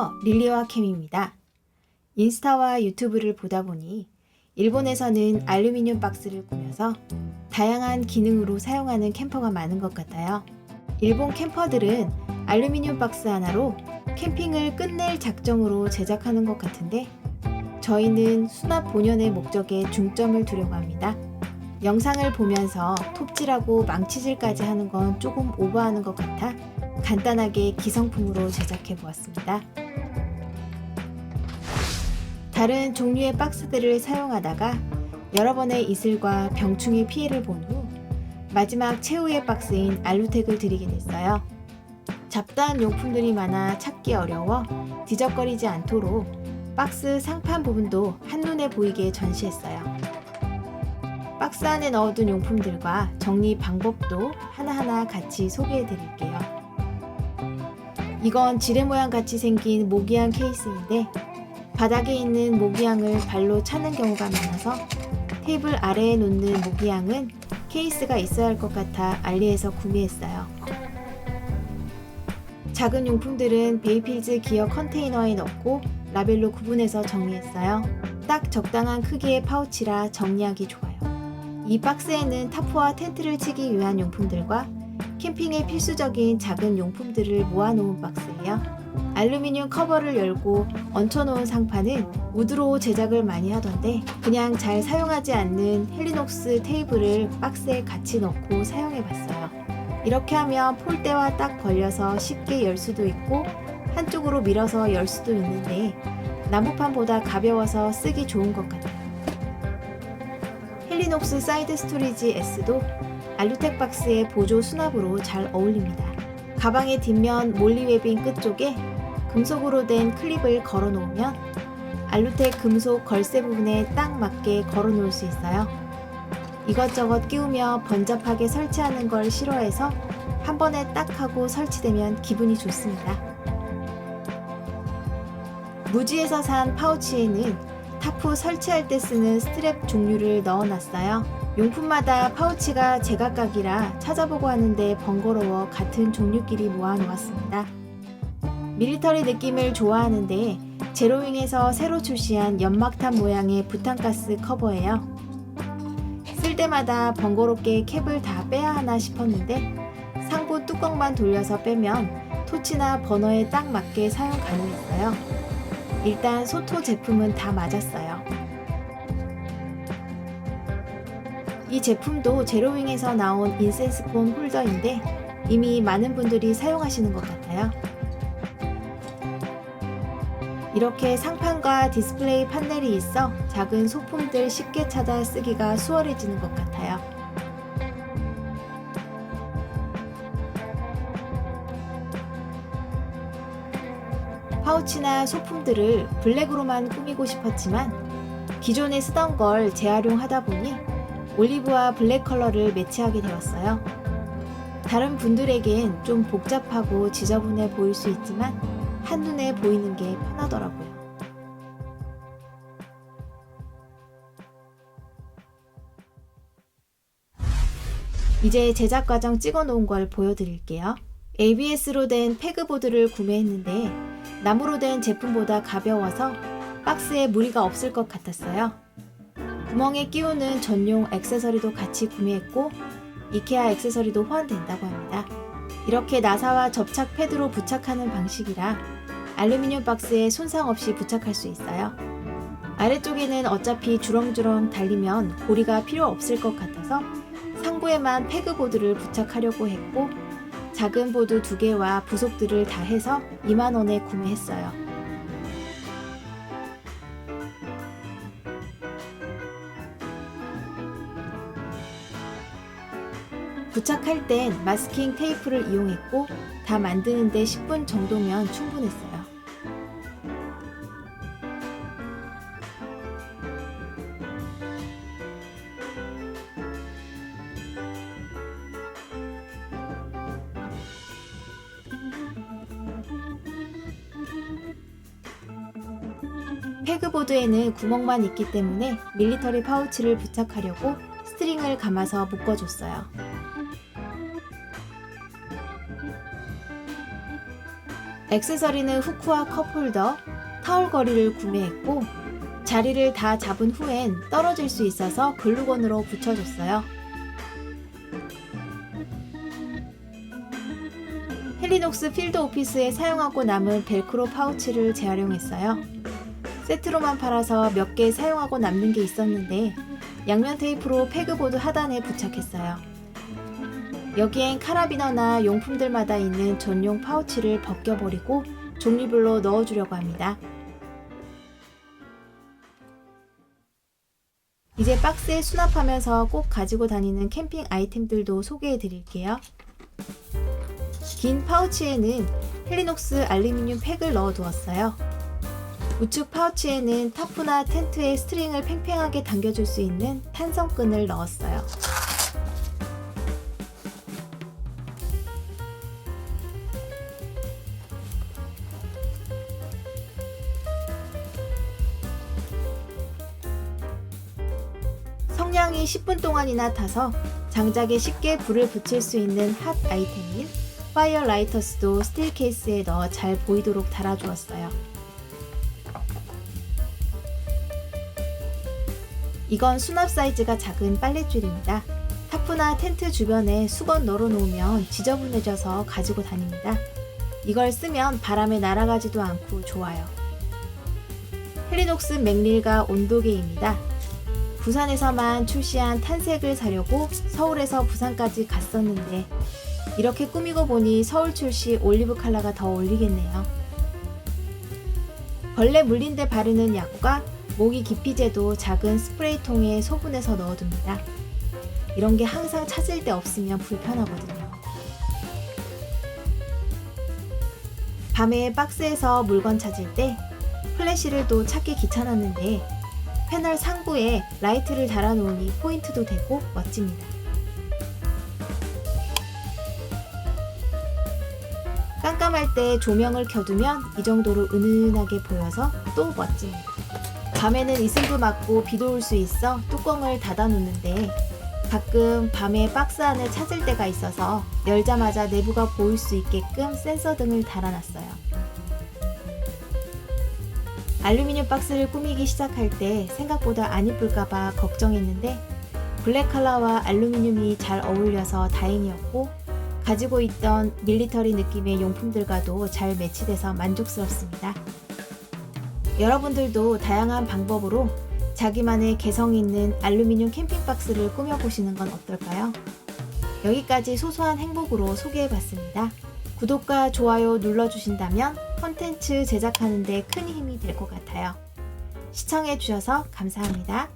안녕하세요. 릴리와 캠입니다. 인스타와 유튜브를 보다 보니 일본에서는 알루미늄 박스를 꾸며서 다양한 기능으로 사용하는 캠퍼가 많은 것 같아요. 일본 캠퍼들은 알루미늄 박스 하나로 캠핑을 끝낼 작정으로 제작하는 것 같은데 저희는 수납 본연의 목적에 중점을 두려고 합니다. 영상을 보면서 톱질하고 망치질까지 하는 건 조금 오버하는 것 같아 간단하게 기성품으로 제작해 보았습니다. 다른 종류의 박스들을 사용하다가 여러 번의 이슬과 병충해 피해를 본 후 마지막 최후의 박스인 알루텍을 드리게 됐어요. 잡다한 용품들이 많아 찾기 어려워 뒤적거리지 않도록 박스 상판 부분도 한눈에 보이게 전시했어요. 박스 안에 넣어둔 용품들과 정리 방법도 하나하나 같이 소개해 드릴게요. 이건 지뢰 모양 같이 생긴 모기향 케이스인데 바닥에 있는 모기향을 발로 차는 경우가 많아서 테이블 아래에 놓는 모기향은 케이스가 있어야 할 것 같아 알리에서 구매했어요. 작은 용품들은 베이필즈 기어 컨테이너에 넣고 라벨로 구분해서 정리했어요. 딱 적당한 크기의 파우치라 정리하기 좋아요. 이 박스에는 타프와 텐트를 치기 위한 용품들과 캠핑에 필수적인 작은 용품들을 모아놓은 박스예요. 알루미늄 커버를 열고 얹혀놓은 상판은 우드로 제작을 많이 하던데 그냥 잘 사용하지 않는 헬리녹스 테이블을 박스에 같이 넣고 사용해봤어요. 이렇게 하면 폴대와 딱 걸려서 쉽게 열 수도 있고 한쪽으로 밀어서 열 수도 있는데 나무판보다 가벼워서 쓰기 좋은 것 같아요. 헬리녹스 사이드 스토리지 S도 알루텍 박스의 보조 수납으로 잘 어울립니다. 가방의 뒷면 몰리 웨빙 끝쪽에 금속으로 된 클립을 걸어 놓으면 알루텍 금속 걸쇠 부분에 딱 맞게 걸어 놓을 수 있어요. 이것저것 끼우며 번잡하게 설치하는 걸 싫어해서 한 번에 딱 하고 설치되면 기분이 좋습니다. 무지에서 산 파우치에는 타프 설치할 때 쓰는 스트랩 종류를 넣어 놨어요. 용품마다 파우치가 제각각이라 찾아보고 하는데 번거로워 같은 종류끼리 모아 놓았습니다. 밀리터리 느낌을 좋아하는데 제로윙에서 새로 출시한 연막탄 모양의 부탄가스 커버예요. 쓸 때마다 번거롭게 캡을 다 빼야 하나 싶었는데 상부 뚜껑만 돌려서 빼면 토치나 버너에 딱 맞게 사용 가능했어요. 일단 소토 제품은 다 맞았어요. 이 제품도 제로윙에서 나온 인센스콘 홀더인데 이미 많은 분들이 사용하시는 것 같아요. 이렇게 상판과 디스플레이 판넬이 있어 작은 소품들 쉽게 찾아 쓰기가 수월해지는 것 같아요. 파우치나 소품들을 블랙으로만 꾸미고 싶었지만 기존에 쓰던 걸 재활용하다 보니 올리브와 블랙 컬러를 매치하게 되었어요. 다른 분들에겐 좀 복잡하고 지저분해 보일 수 있지만 한눈에 보이는 게 편하더라고요. 이제 제작 과정 찍어 놓은 걸 보여드릴게요. ABS로 된 패그보드를 구매했는데 나무로 된 제품보다 가벼워서 박스에 무리가 없을 것 같았어요. 구멍에 끼우는 전용 액세서리도 같이 구매했고 이케아 액세서리도 호환된다고 합니다. 이렇게 나사와 접착 패드로 부착하는 방식이라 알루미늄 박스에 손상 없이 부착할 수 있어요. 아래쪽에는 어차피 주렁주렁 달리면 고리가 필요 없을 것 같아서 상부에만 패그보드를 부착하려고 했고 작은 보드 두 개와 부속들을 다 해서 2만원에 구매했어요. 부착할 땐 마스킹 테이프를 이용했고 다 만드는데 10분 정도면 충분했어요. 패그보드에는 구멍만 있기 때문에 밀리터리 파우치를 부착하려고 스트링을 감아서 묶어줬어요. 액세서리는 후크와 컵홀더, 타올 거리를 구매했고 자리를 다 잡은 후엔 떨어질 수 있어서 글루건으로 붙여줬어요. 헬리녹스 필드 오피스에 사용하고 남은 벨크로 파우치를 재활용했어요. 세트로만 팔아서 몇 개 사용하고 남는 게 있었는데 양면 테이프로 패그보드 하단에 부착했어요. 여기엔 카라비너나 용품들마다 있는 전용 파우치를 벗겨버리고 종류별로 넣어주려고 합니다. 이제 박스에 수납하면서 꼭 가지고 다니는 캠핑 아이템들도 소개해 드릴게요. 긴 파우치에는 헬리녹스 알루미늄 팩을 넣어 두었어요. 우측 파우치에는 타프나 텐트에 스트링을 팽팽하게 당겨줄 수 있는 탄성끈을 넣었어요. 성냥이 10분 동안이나 타서 장작에 쉽게 불을 붙일 수 있는 핫 아이템인 파이어 라이터스도 스틸 케이스에 넣어 잘 보이도록 달아주었어요. 이건 수납 사이즈가 작은 빨랫줄입니다. 타프나 텐트 주변에 수건 널어 놓으면 지저분해져서 가지고 다닙니다. 이걸 쓰면 바람에 날아가지도 않고 좋아요. 헬리녹스 맥릴과 온도계입니다. 부산에서만 출시한 탄색을 사려고 서울에서 부산까지 갔었는데 이렇게 꾸미고 보니 서울 출시 올리브 컬러가 더 어울리겠네요. 벌레 물린 데 바르는 약과 모기 기피제도 작은 스프레이통에 소분해서 넣어둡니다. 이런 게 항상 찾을 데 없으면 불편하거든요. 밤에 박스에서 물건 찾을 때 플래시를 또 찾기 귀찮았는데 패널 상부에 라이트를 달아놓으니 포인트도 되고 멋집니다. 깜깜할 때 조명을 켜두면 이 정도로 은은하게 보여서 또 멋집니다. 밤에는 이슬도 맞고 비도 올 수 있어 뚜껑을 닫아 놓는데 가끔 밤에 박스 안을 찾을 때가 있어서 열자마자 내부가 보일 수 있게끔 센서 등을 달아놨어요. 알루미늄 박스를 꾸미기 시작할 때 생각보다 안 이쁠까봐 걱정했는데 블랙 컬러와 알루미늄이 잘 어울려서 다행이었고 가지고 있던 밀리터리 느낌의 용품들과도 잘 매치돼서 만족스럽습니다. 여러분들도 다양한 방법으로 자기만의 개성 있는 알루미늄 캠핑 박스를 꾸며보시는 건 어떨까요? 여기까지 소소한 행복으로 소개해봤습니다. 구독과 좋아요 눌러주신다면 컨텐츠 제작하는 데 큰 힘이 될 것 같아요. 시청해주셔서 감사합니다.